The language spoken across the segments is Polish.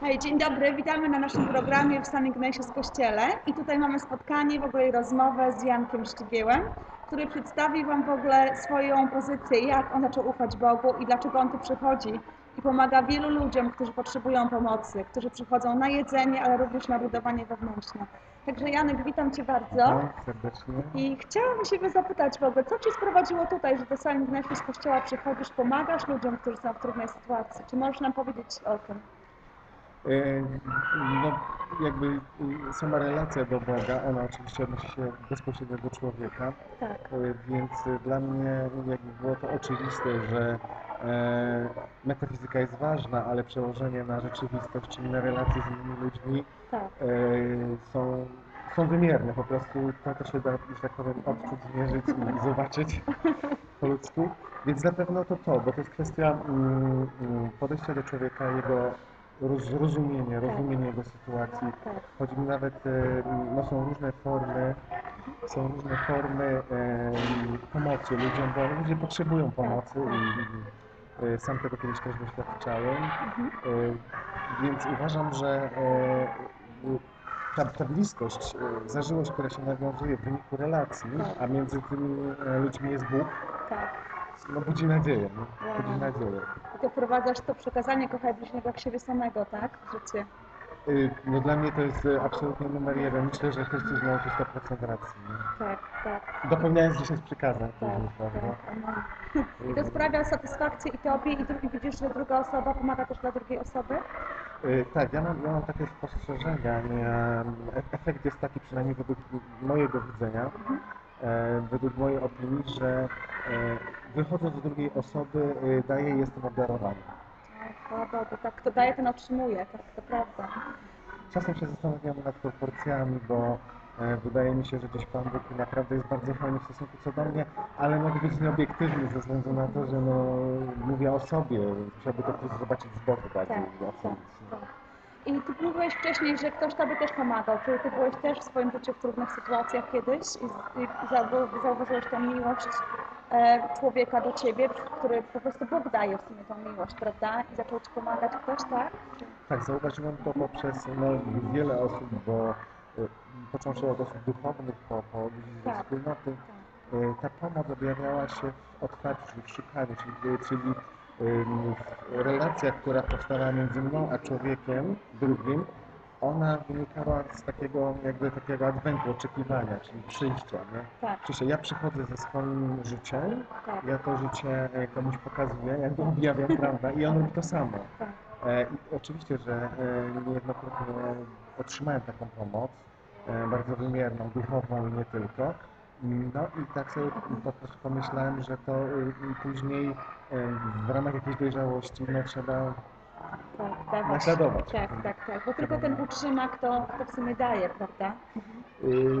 Hej, dzień dobry, witamy na naszym programie w San Ignatius Kościele i tutaj mamy spotkanie, w ogóle rozmowę z Jankiem Szczygiełem, który przedstawi Wam w ogóle swoją pozycję, jak on zaczął ufać Bogu i dlaczego on tu przychodzi i pomaga wielu ludziom, którzy potrzebują pomocy, którzy przychodzą na jedzenie, ale również na budowanie wewnętrzne. Także Janek, witam Cię bardzo. Witam serdecznie. I chciałam się zapytać w ogóle, co Cię sprowadziło tutaj, że do San Ignatius Kościoła przychodzisz, pomagasz ludziom, którzy są w trudnej sytuacji? Czy możesz nam powiedzieć o tym? E, No, jakby e, sama relacja do Boga, ona oczywiście odnosi się bezpośrednio do człowieka, Tak. e, więc dla mnie jakby było to oczywiste, że e, metafizyka jest ważna, ale przełożenie na rzeczywistość, czyli na relacje z innymi ludźmi Tak. są, są wymierne. Po prostu to, to się da, że tak powiem, odczuć, zmierzyć i zobaczyć po ludzku. Więc na pewno to to, bo to jest kwestia mm, mm, podejścia do człowieka, jego roz, rozumienie, rozumienie jego sytuacji. Tak. Chodzi mi nawet, e, no są różne formy, są różne formy pomocy ludziom, bo ludzie potrzebują pomocy i, i e, sam tego kiedyś też doświadczałem. E, Więc uważam, że ta, ta bliskość, zażyłość, która się nawiązuje w wyniku relacji, a między tymi ludźmi jest Bóg, Tak. no budzi nadzieję, no, budzi nadzieję. I to przekazanie kochaj bliźniego jak siebie samego, tak? W życie. Y, No dla mnie to jest e, absolutnie numer jeden. Myślę, że Chrystus miał tu 100% racji. Tak, tak, Dopełniając 10 przykazań tak, później, tak. prawda? Amen. I to sprawia satysfakcję i tobie, i drugi widzisz, że druga osoba pomaga też dla drugiej osoby? Y, Tak, ja mam, ja mam takie spostrzeżenia. e- Efekt jest taki, przynajmniej według mojego widzenia, e, według mojej opinii, że e, wychodząc do drugiej osoby, e, daję i jestem obdarowany. O, chwała Bogu, tak, kto daje, ten otrzymuje, tak, to prawda. Czasem się zastanawiam nad proporcjami, bo e, wydaje mi się, że gdzieś Pan Bóg naprawdę jest bardzo fajny w stosunku co do mnie, ale mogę być nieobiektywny ze względu na to, że no, mówię o sobie. Musiałby to ktoś zobaczyć z boku Tak, tak, ocenić. tak. I ty mówiłeś wcześniej, że ktoś tobie też pomagał. Czy ty byłeś też w swoim życiu w trudnych sytuacjach kiedyś i, i zau- zauważyłeś tę miłość e, człowieka do ciebie, który po prostu Bóg daje w sumie tą miłość, prawda? I zaczął ci pomagać ktoś, tak? Tak, zauważyłem to poprzez no, wiele osób, bo e, począwszy od osób duchownych po, po ludzi ze Tak. wspólnoty, Tak. e, ta pomoc objawiała się w otwarciu, w szukaniu, czyli, czyli relacjach, która powstawała między mną a człowiekiem drugim, ona wynikała z takiego jakby takiego adwentu, oczekiwania, czyli przyjścia, nie? Tak. Przyjścia. Ja przychodzę ze swoim życiem, Tak. ja to życie e, komuś pokazuję, jakby objawiam, prawda, i on robi to samo. Tak. E, oczywiście, że e, niejednokrotnie otrzymałem taką pomoc, e, bardzo wymierną, duchową i nie tylko. No i tak sobie po prostu pomyślałem, że to y, później e, w ramach jakiejś dojrzałości no, trzeba Tak, dawać. Naśladować. Tak, tak, tak. Bo tylko ten utrzyma, kto, kto w sumie daje, prawda? y,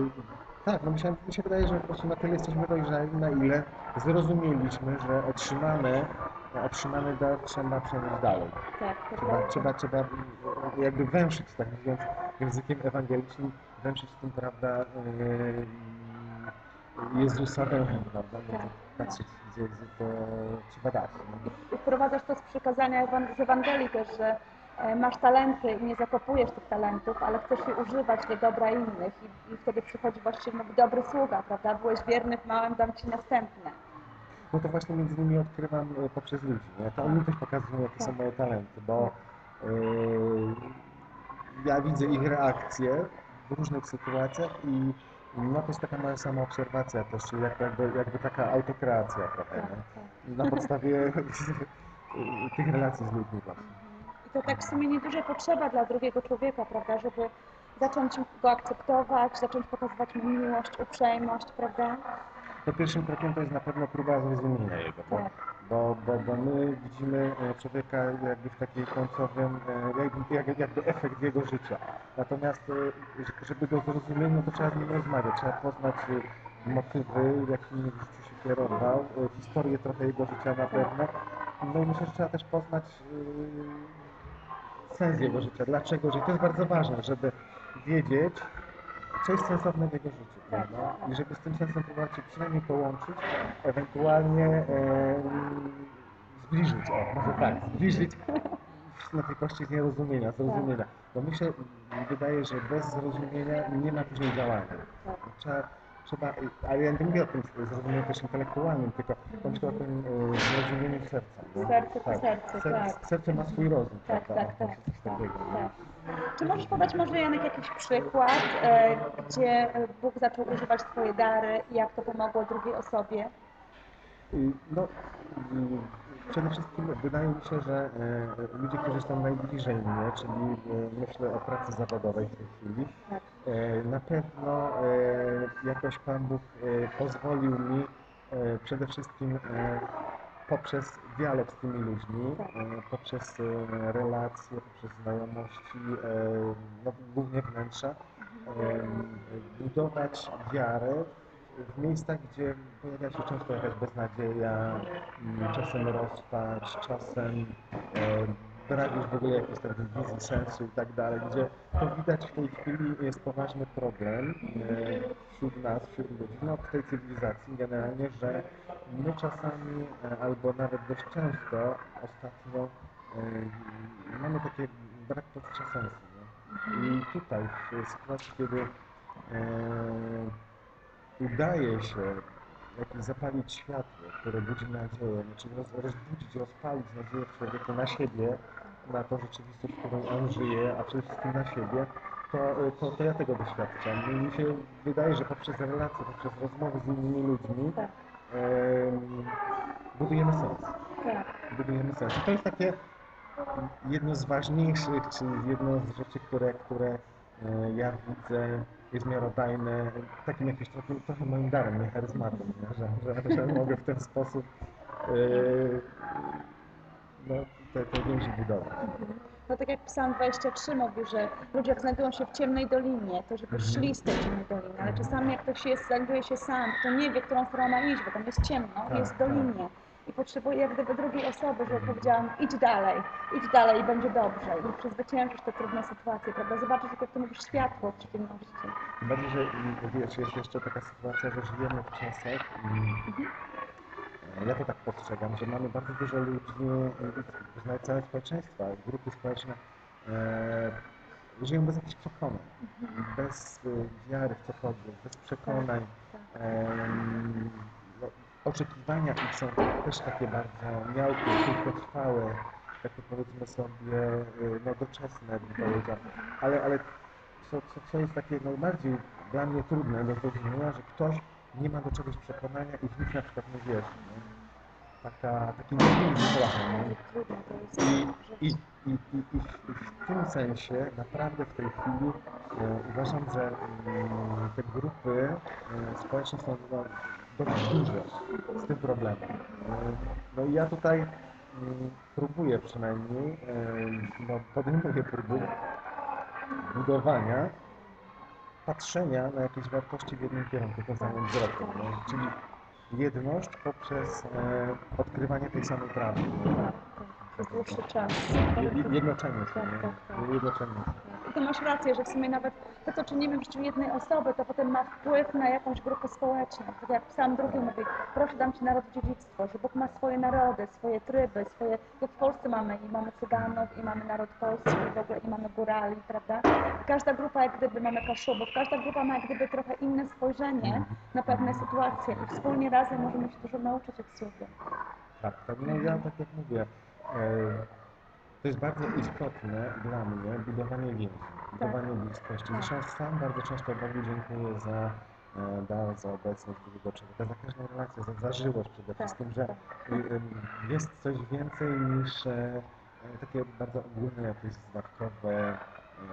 tak, no myślałem, mi się wydaje, że po prostu na tyle jesteśmy dojrzali, na ile zrozumieliśmy, że otrzymane, otrzymany dar trzeba przenieść dalej. Tak, Trzeba, trzeba, trzeba jakby węszyć, tak mówiąc językiem ewangelicznym, węszyć tym, prawda, yy, Jezusa wełnę, prawda, Tak. patrzeć, gdzie, gdzie to trzeba dać. no. I wprowadzasz to z przekazania Ewan- z Ewangelii też, że e, masz talenty i nie zakopujesz tych talentów, ale chcesz je używać do dobra innych i, i wtedy przychodzi właściwie mówi dobry sługa, prawda? Byłeś wierny w małym, dam ci następne. No to właśnie między innymi odkrywam e, poprzez ludzi, nie? To oni też pokazują, jakie są moje talenty, bo yy, ja widzę ich reakcje w różnych sytuacjach i no to jest taka moja sama obserwacja też, czyli jakby, jakby, taka autokreacja trochę, Tak, nie? tak. Na podstawie tych relacji z ludźmi właśnie. I to tak w sumie nieduża potrzeba dla drugiego człowieka, prawda? Żeby zacząć go akceptować, zacząć pokazywać mu miłość, uprzejmość, prawda? To pierwszym krokiem to jest na pewno próba zrozumienia jego, bo, Tak. Bo, bo, bo my widzimy e, człowieka jakby w takiej końcowym, e, jakby, jakby, efekt jego życia. Natomiast e, żeby go zrozumieć, no to trzeba z nim rozmawiać, trzeba poznać motywy, jakimi w życiu się kierował, historię trochę jego życia na pewno. No i myślę, że trzeba też poznać sens jego życia, dlaczego żyje. To jest bardzo ważne, żeby wiedzieć, co jest sensowne w jego życiu, Tak. prawda? I żeby z tym sensem próbować się przynajmniej połączyć, ewentualnie em, zbliżyć, o, może tak, zbliżyć na tej kości nierozumienia, zrozumienia. Bo mi się wydaje, że bez zrozumienia nie ma później działania. Tak. Trzeba, trzeba, ale ja nie mówię o tym zrozumieniu też intelektualnym, tylko myślę o tym e, zrozumieniu serca. nie? Serce to serce, Ser- tak. Serce ma swój rozum, Tak, prawda? tak, tak, Coś tak, tak. Czy możesz podać może Janek jakiś przykład, e, gdzie Bóg zaczął używać Twoje dary i jak to pomogło drugiej osobie? No, przede wszystkim wydaje mi się, że e, ludzie, którzy są najbliżej mnie, czyli e, myślę o pracy zawodowej w tej chwili, Tak. na pewno jakoś Pan Bóg pozwolił mi przede wszystkim poprzez dialog z tymi ludźmi, e, poprzez e, relacje, poprzez znajomości, e, no, głównie wnętrza, budować wiarę w miejscach, gdzie pojawia się często jakaś beznadzieja, czasem rozpacz, czasem brak już w ogóle jakiejś takiej wizji sensu i tak dalej, gdzie to widać w tej chwili jest poważny problem e, wśród nas, wśród ludzi, no w tej cywilizacji generalnie, że my czasami e, albo nawet dość często ostatnio e, mamy takie brak poczucia sensu. Nie? I tutaj w sytuacji, kiedy udaje się jakieś zapalić światło, które budzi nadzieję, czyli roz, rozbudzić, rozpalić nadzieję w człowieku na siebie, na tą rzeczywistość, w której on żyje, a przede wszystkim na siebie, to, to, to ja tego doświadczam. I mi się wydaje, że poprzez relacje, poprzez rozmowy z innymi ludźmi Tak, em, budujemy sens. tak, Budujemy sens. I to jest takie jedno z ważniejszych, czy jedno z rzeczy, które, które e, ja widzę, jest miarodajne, takim jakimś trochę, trochę moim darem, nie charyzmatą? Że, że, że mogę w ten sposób e, no, więzi budować. No tak jak Psalm 23 mówi, że ludzie jak znajdują się w ciemnej dolinie, to żeby Mhm. szli z tej ciemnej doliny, ale czasami jak ktoś jest, znajduje się sam, to nie wie, którą stroną ma iść, bo tam jest ciemno, Tak, jest w tak. dolinie i potrzebuje jak gdyby drugiej osoby, żeby powiedziałam, idź dalej, idź dalej i będzie dobrze i przezwyciężysz te trudne sytuacje, prawda? Zobaczysz, jak ty mówisz światło w. Tym bardziej, że mm, wiesz, jest jeszcze taka sytuacja, że żyjemy w czasach, mm, ja to tak postrzegam, że mamy bardzo dużo ludzi, y, nawet całe społeczeństwa, grupy społeczne e, żyją bez jakichś przekonań, bez y, wiary w cokolwiek, bez przekonań. No, oczekiwania ich są też takie bardzo miałkie, krótkotrwałe, takie powiedzmy sobie y, no, doczesne, bym powiedział. Ale, ale co, co, co jest takie najbardziej dla mnie trudne do zrozumienia, że ktoś nie ma do czegoś przekonania i w nic na przykład nie wierzy. Taka, taki niewinny trochę. Nie? Trudno to jest I, i, i, i, w, tym sensie naprawdę w tej chwili e, uważam, że mm, te grupy e, społeczne są no, dość duże z tym problemem. E, no i ja tutaj mm, próbuję przynajmniej, no, podejmuję próby budowania patrzenia na jakieś wartości w jednym kierunku, tym samym wzrokiem, nie? czyli jedność poprzez e, odkrywanie tej samej prawdy. Tak, tak, przez dłuższy czas. Je- Jednoczenie się, Tak, nie? tak, tak. Jednoczenie się. I to masz rację, że w sumie nawet to, co czynimy w życiu jednej osoby, to potem ma wpływ na jakąś grupę społeczną. Tak jak sam drugi mówi, proszę dam Ci naród dziedzictwo, że Bóg ma swoje narody, swoje tryby, swoje, jak w Polsce mamy i mamy Cyganów, i mamy naród polski, i w ogóle i mamy górali, prawda? Każda grupa jak gdyby, mamy Kaszubów, każda grupa ma jak gdyby trochę inne spojrzenie na pewne sytuacje i wspólnie razem możemy się dużo nauczyć od siebie. Tak, tak, no ja tak jak mówię, to jest bardzo istotne dla mnie budowanie więzi, budowanie bliskości. Tak. Zresztą sam bardzo często Bogu dziękuję za e, dar, za obecność drugiego człowieka, za każdą relację, za zażyłość przede Tak, wszystkim, że tak. y, y, jest coś więcej niż e, e, takie bardzo ogólne, jakieś zdatkowe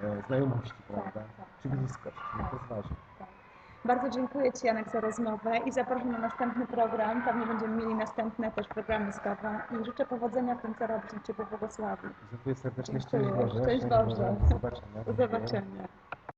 e, znajomości, prawda? tak. Czy bliskość, to jest ważne. Bardzo dziękuję Ci Janek za rozmowę i zapraszam na następny program. Pewnie będziemy mieli następne też programy z Tobą i życzę powodzenia w tym, co robisz. Cię błogosławi. Dziękuję serdecznie, Dziękuję. szczęść Boże. Szczęść Boże. Do zobaczenia. Do zobaczenia.